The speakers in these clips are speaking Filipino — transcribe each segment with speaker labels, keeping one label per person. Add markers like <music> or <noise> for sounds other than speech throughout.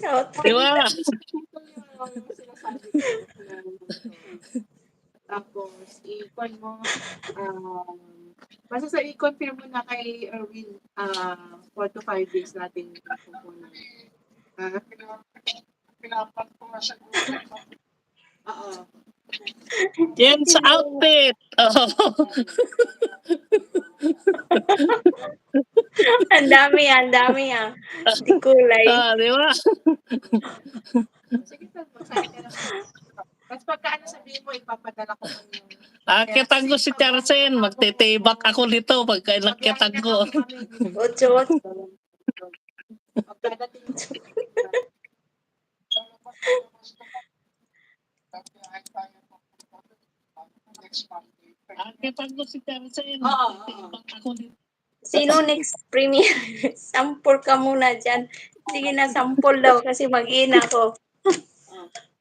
Speaker 1: Di ba? <laughs>
Speaker 2: Tapos, i-con mo, um, basta sa i-confirm mo na kay Erwin, ah, 4 to 5 days natin pupunan. Ah,
Speaker 3: Pinapan ko nga Google.
Speaker 2: oo.
Speaker 1: Yan sa outfit. <laughs> Oh. <laughs> <laughs>
Speaker 4: Ang dami, ang dami ah. Di kulay.
Speaker 1: Ah, di ba?
Speaker 2: Sige, sir, ka lang. Tapos pagka ano sabihin mo, ipapadala ko ng
Speaker 1: Akitan ko si Charsen. Magtitibak ako nito pagka nakitan ko.
Speaker 4: Ocho, ocho.
Speaker 2: Pagkadating
Speaker 3: Monday.
Speaker 1: Akitan ko si Charsen. Magtitibak ako nito.
Speaker 4: Sino next premier? <laughs> Sampol ka muna dyan. Sige na, sampol daw kasi mag-ina ko.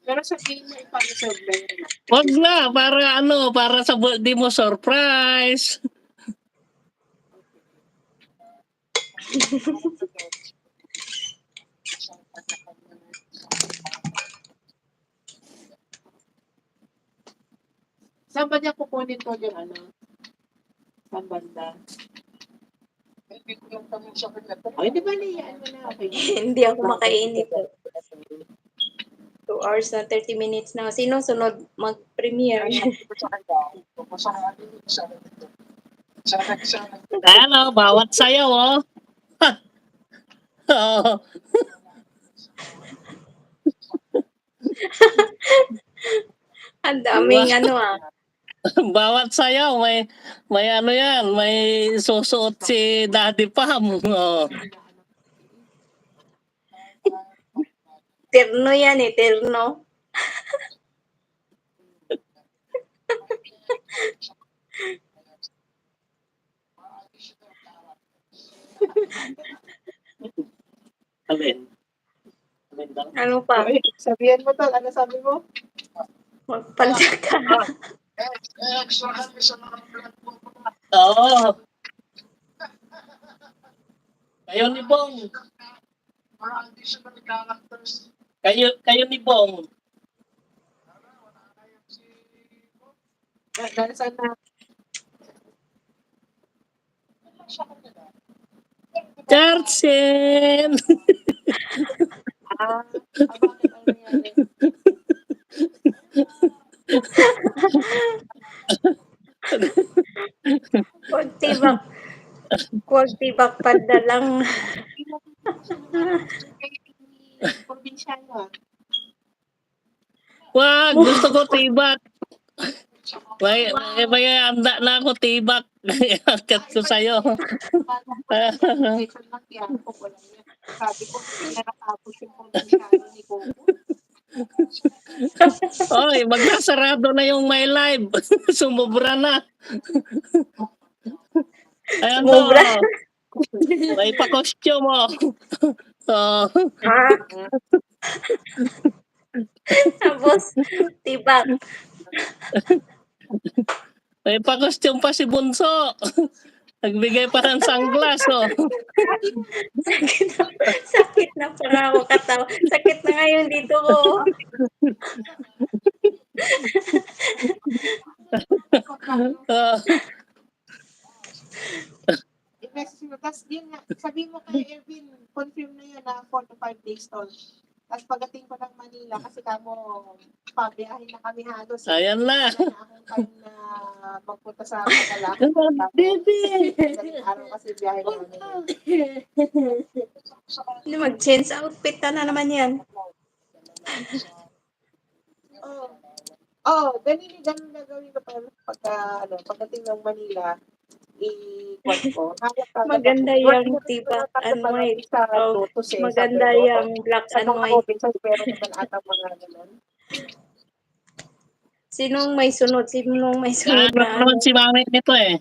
Speaker 2: Pero sabihin mo, ipareserve na yun.
Speaker 1: Wag na, para ano, para sa birthday mo surprise.
Speaker 2: Saan ba niya kukunin to yung ano? Saan banda?
Speaker 3: Hindi ko lang kami sa kanya.
Speaker 2: O, hindi ba niyan mo na? Okay.
Speaker 4: Hindi ako makainit. 2 hours na 30 minutes na. Sino sunod mag-premiere?
Speaker 1: Ano, bawat sayaw, oh. <laughs> Oo. <laughs>
Speaker 4: Ang daming ano ah. <laughs>
Speaker 1: Bawat sayaw, may, may ano yan, may susuot si Daddy Pam. <laughs> Oh.
Speaker 4: Terno yan eh, terno.
Speaker 1: Alin? Alin daw?
Speaker 4: Ano pa?
Speaker 2: Sabihan mo to, ano sabi mo?
Speaker 4: Magpalda ka.
Speaker 1: Oo. Kayo ni Bong. Kayo, kayo ni Bong.
Speaker 2: Na- Nasaan na?
Speaker 1: Charsen!
Speaker 2: Ah, <laughs> bakit ano nangyari?
Speaker 4: Huwag tibak. Huwag tibak palda lang.
Speaker 1: Wag, gusto ko tibak. May, may, may anda na ako tibak. Akat ko sa'yo.
Speaker 2: Sabi ko, hindi na natapos yung probinsyano ni.
Speaker 1: Oy, magsasarado na yung my live. Sumubra na. Ayan
Speaker 4: Sumubra?
Speaker 1: to. May pa-costume mo. Oh.
Speaker 4: Ha? <laughs> <laughs> Tapos, tibak.
Speaker 1: May pa-costume pa si Bunso. <laughs> Nagbigay pa ng sunglass, oh.
Speaker 4: Sakit na, sakit na pala ako katawa. Sakit na ngayon dito ko.
Speaker 1: Oh.
Speaker 2: I-message mo. Tapos yun nga, sabihin mo kay Erwin, confirm na yun na 4 to 5 days to. Tapos pagdating ko ng Manila, kasi kamo, pabiyahin na kami halos.
Speaker 1: Ayan na.
Speaker 2: Akong time na magpunta sa Manila.
Speaker 1: Baby.
Speaker 2: Araw kasi biyahe namin.
Speaker 4: Mag-change outfit na, na naman yan.
Speaker 2: Oh. Oh, ganun ganun na gawin ko pag pagka ano, pagdating ng Manila, i-kwan ko. <laughs>
Speaker 4: Maganda yung tibak and white.
Speaker 2: Sa
Speaker 4: Oh,
Speaker 2: Lotus eh.
Speaker 4: Maganda
Speaker 2: sa
Speaker 4: yung black
Speaker 2: Sa
Speaker 4: and
Speaker 2: mga
Speaker 4: white.
Speaker 2: Robinsons, pero naman ata mga ganun.
Speaker 4: Sinong may sunod? Sinong may sunod na ano?
Speaker 1: Nanonood si mami nito eh.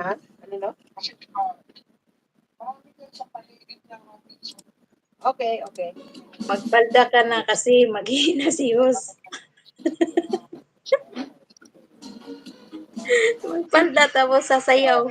Speaker 2: Ha? Ano no?
Speaker 3: Sa.
Speaker 2: Okay, okay.
Speaker 4: Magpalda ka na kasi maghihina si Hus. <laughs> Magpalda tapos sasayaw.